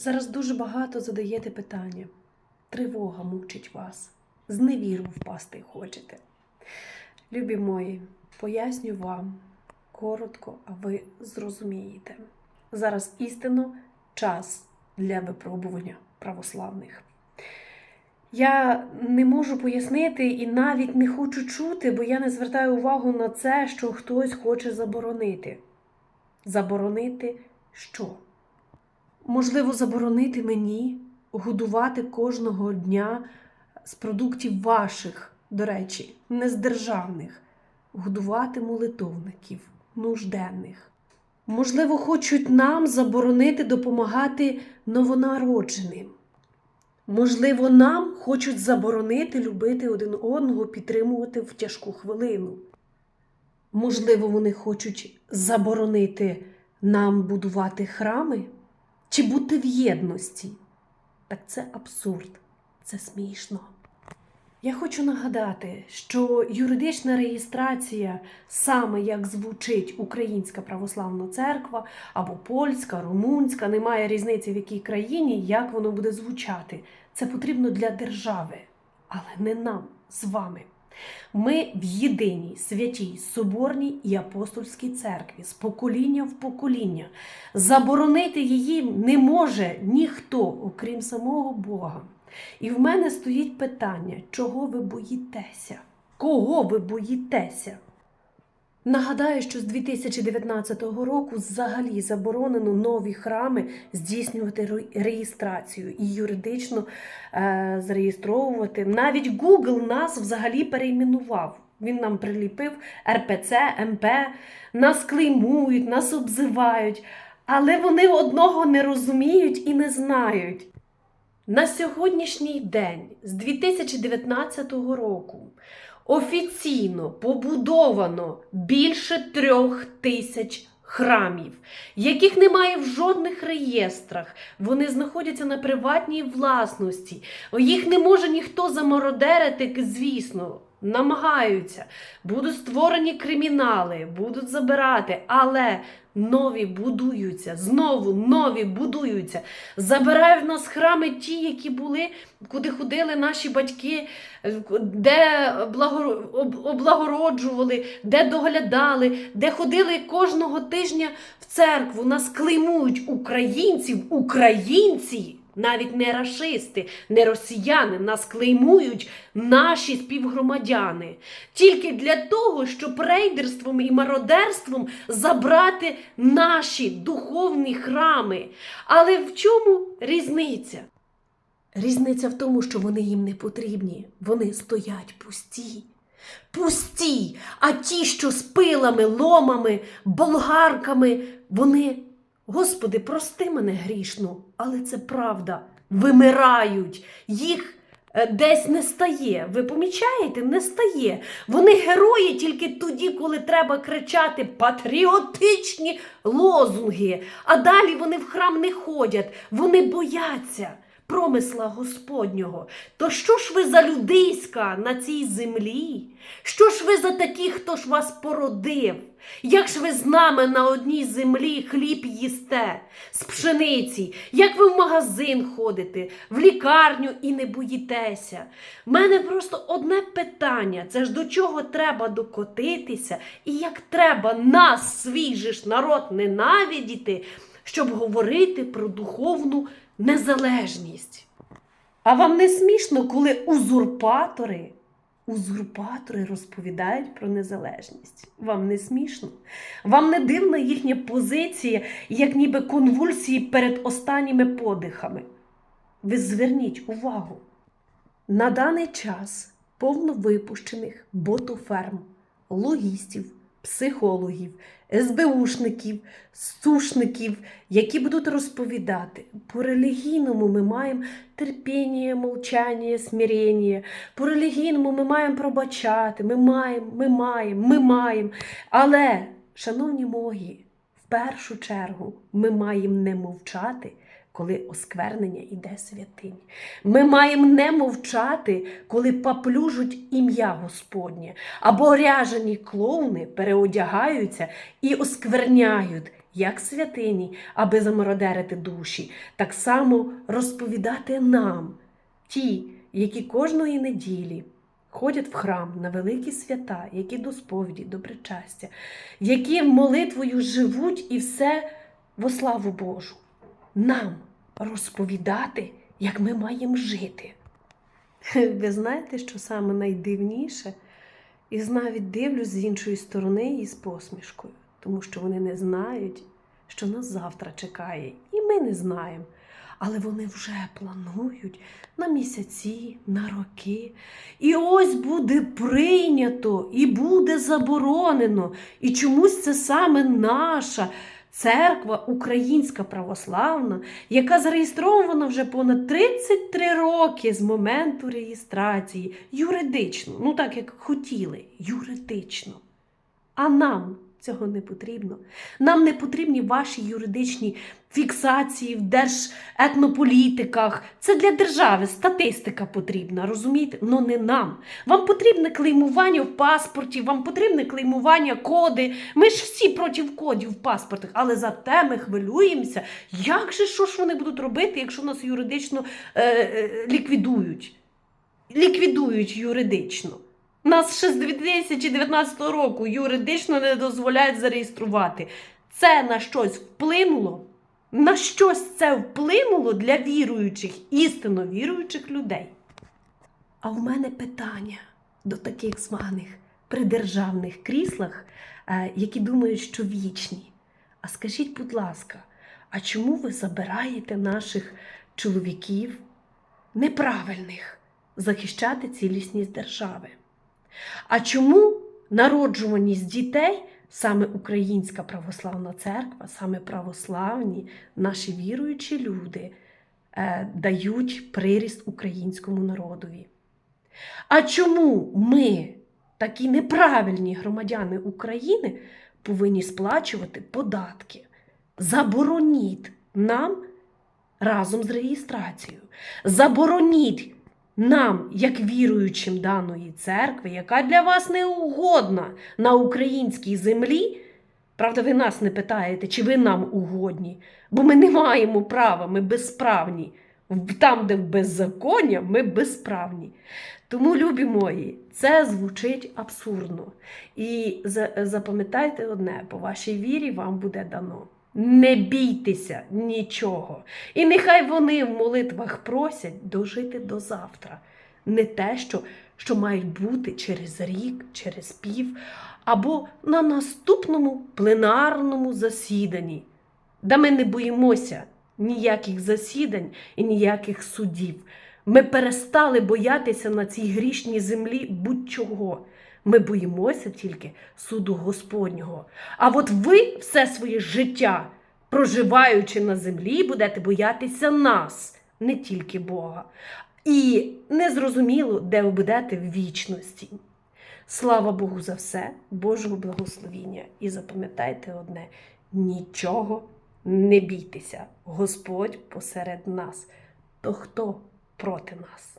Зараз дуже багато задаєте питання. Тривога мучить вас, з невіру впасти хочете. Любі мої, поясню вам коротко, а ви зрозумієте. Зараз істинно час для випробування православних. Я не можу пояснити і навіть не хочу чути, бо я не звертаю увагу на це, що хтось хоче заборонити. Заборонити що? Можливо, заборонити мені годувати кожного дня з продуктів ваших, до речі, не з державних, годувати молитовників, нужденних. Можливо, хочуть нам заборонити допомагати новонародженим. Можливо, нам хочуть заборонити любити один одного, підтримувати в тяжку хвилину. Можливо, вони хочуть заборонити нам будувати храми чи бути в єдності. Так це абсурд, це смішно. Я хочу нагадати, що юридична реєстрація, саме як звучить Українська православна церква або польська, румунська, немає різниці в якій країні, як воно буде звучати. Це потрібно для держави, але не нам з вами. Ми в єдиній святій соборній і апостольській церкві з покоління в покоління. Заборонити її не може ніхто, окрім самого Бога. І в мене стоїть питання, чого ви боїтеся? Кого ви боїтеся? Нагадаю, що з 2019 року взагалі заборонено нові храми здійснювати реєстрацію і юридично е, зареєстровувати. Навіть Google нас взагалі перейменував. Він нам приліпив РПЦ, МП, нас клеймують, нас обзивають, але вони одного не розуміють і не знають. На сьогоднішній день, з 2019 року, офіційно побудовано більше трьох тисяч храмів, яких немає в жодних реєстрах. Вони знаходяться на приватній власності. Їх не може ніхто замородерити, звісно. Намагаються, будуть створені кримінали, будуть забирати, але нові будуються, знову нові будуються. Забирають в нас храми ті, які були, куди ходили наші батьки, е, де благоро- облагороджували, де доглядали, де ходили кожного тижня в церкву. Нас клеймують українців, українці. Навіть не рашисти, не росіяни нас клеймують наші співгромадяни тільки для того, щоб рейдерством і мародерством забрати наші духовні храми. Але в чому різниця? Різниця в тому, що вони їм не потрібні. Вони стоять пусті. Пусті. А ті, що з пилами, ломами, болгарками, вони, Господи, прости мене грішну, але це правда. Вимирають. Їх е, десь не стає. Ви помічаєте? Не стає. Вони герої тільки тоді, коли треба кричати патріотичні лозунги. А далі вони в храм не ходять, вони бояться промисла Господнього. То що ж ви за людиська на цій землі? Що ж ви за такі, хто ж вас породив? Як ж ви з нами на одній землі хліб їсте з пшениці? Як ви в магазин ходите, в лікарню і не боїтеся? В мене просто одне питання: це ж до чого треба докотитися, і як треба нас, свій ж народ, ненавидіти, щоб говорити про духовну незалежність. А вам не смішно, коли узурпатори, узурпатори розповідають про незалежність? Вам не смішно? Вам не дивна їхня позиція, як ніби конвульсії перед останніми подихами? Ви зверніть увагу. На даний час повновипущених ботоферм, логістів, психологів, СБУшників, сушників, які будуть розповідати по релігійному ми маємо терпіння, мовчання, смирення. По релігійному ми маємо пробачати, ми маємо, ми маємо, ми маємо. Але, шановні мої, в першу чергу ми маємо не мовчати, коли осквернення іде святинь. Ми маємо не мовчати, коли паплюжуть ім'я Господнє, або ряжені клоуни переодягаються і оскверняють як святині, аби замородерити душі, так само розповідати нам, ті, які кожної неділі ходять в храм на великі свята, які до сповіді, до причастя, які молитвою живуть і все во славу Божу. Нам розповідати, як ми маємо жити. Ви знаєте, що саме найдивніше? І навіть дивлюсь з іншої сторони і з посмішкою, тому що вони не знають, що нас завтра чекає, і ми не знаємо. Але вони вже планують на місяці, на роки. І ось буде прийнято, і буде заборонено. І чомусь це саме наша церква Українська православна, яка зареєстрована вже понад 33 роки з моменту реєстрації, юридично, ну так як хотіли, юридично. А нам цього не потрібно. Нам не потрібні ваші юридичні фіксації в держетнополітиках. Це для держави статистика потрібна, розумієте? Ну не нам. Вам потрібне клеймування в паспорті, вам потрібне клеймування коди. Ми ж всі проти кодів в паспортах, але зате ми хвилюємося. Як же що ж вони будуть робити, якщо нас юридично е, е, ліквідують? Ліквідують юридично. Нас ще з 2019 року юридично не дозволяють зареєструвати. Це на щось вплинуло? На щось це вплинуло для віруючих, істинно віруючих людей. А в мене питання до таких званих придержавних кріслах, е, які думають, що вічні. А скажіть, будь ласка, а чому ви забираєте наших чоловіків неправильних захищати цілісність держави? А чому народжуваність дітей саме Українська православна церква, саме православні наші віруючі люди е, дають приріст українському народові? А чому ми, такі неправильні громадяни України, повинні сплачувати податки? Забороніть нам разом з реєстрацією. Забороніть нам, як віруючим даної церкви, яка для вас не угодна на українській землі. Правда, ви нас не питаєте, чи ви нам угодні, бо ми не маємо права, ми безправні. Там, де беззаконня, ми безправні. Тому, любі мої, це звучить абсурдно. І запам'ятайте одне: по вашій вірі вам буде дано. Не бійтеся нічого. І нехай вони в молитвах просять дожити до завтра. Не те, що, що мають бути через рік, через пів, або на наступному пленарному засіданні, де ми не боїмося ніяких засідань і ніяких судів. Ми перестали боятися на цій грішній землі будь-чого. Ми боїмося тільки суду Господнього. А от ви все своє життя, проживаючи на землі, будете боятися нас, не тільки Бога. І незрозуміло, де ви будете в вічності. Слава Богу за все, Божого благословіння. І запам'ятайте одне: нічого не бійтеся. Господь посеред нас. То хто проти нас?